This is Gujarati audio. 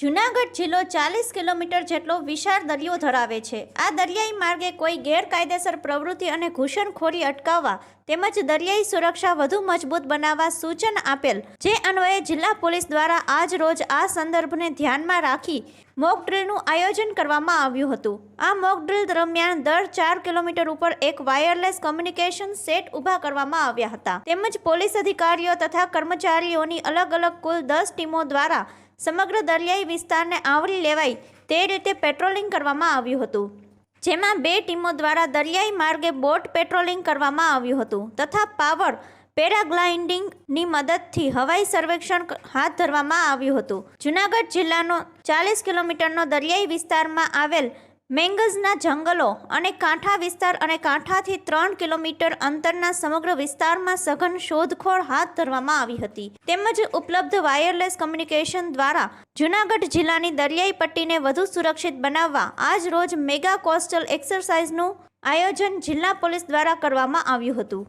જુનાગઢ જિલ્લો ચાલીસ કિલોમીટર જેટલો વિશાળ દરિયો ધરાવે છે. આ દરિયાઈ માર્ગે કોઈ ગેરકાયદેસર પ્રવૃત્તિ અને ઘૂસણખોરી અટકાવવા તેમજ દરિયાઈ સુરક્ષા વધુ મજબૂત બનાવવા સૂચન આપેલ, જે અન્વયે જિલ્લા પોલીસ દ્વારા આજ રોજ આ સંદર્ભને ધ્યાનમાં રાખી મોક ડ્રીલનું આયોજન કરવામાં આવ્યું હતું. આ મોક ડ્રીલ દરમિયાન દર ચાર કિલોમીટર ઉપર એક વાયરલેસ કમ્યુનિકેશન સેટ ઊભા કરવામાં આવ્યા હતા. તેમજ પોલીસ અધિકારીઓ તથા કર્મચારીઓની અલગ અલગ કુલ દસ ટીમો દ્વારા સમગ્ર દરિયાઈ વિસ્તારને આવરી લેવાય તે રીતે પેટ્રોલિંગ કરવામાં આવ્યું હતું. જેમાં બે ટીમો દ્વારા દરિયાઈ માર્ગે બોટ પેટ્રોલિંગ કરવામાં આવ્યું હતું તથા પાવર પેરાગ્લાઇડિંગની મદદથી હવાઈ સર્વેક્ષણ હાથ ધરવામાં આવ્યું હતું. જુનાગઢ જિલ્લાનો ચાલીસ કિલોમીટરનો દરિયાઈ વિસ્તારમાં આવેલ મેંગઝના જંગલો અને કાંઠા વિસ્તાર અને કાંઠાથી ત્રણ કિલોમીટર અંતરના સમગ્ર વિસ્તારમાં સઘન શોધખોળ હાથ ધરવામાં આવી હતી. તેમજ ઉપલબ્ધ વાયરલેસ કમ્યુનિકેશન દ્વારા જુનાગઢ જિલ્લાની દરિયાઈ પટ્ટીને વધુ સુરક્ષિત બનાવવા આજ રોજ મેગા કોસ્ટલ એક્સરસાઇઝનું આયોજન જિલ્લા પોલીસ દ્વારા કરવામાં આવ્યું હતું.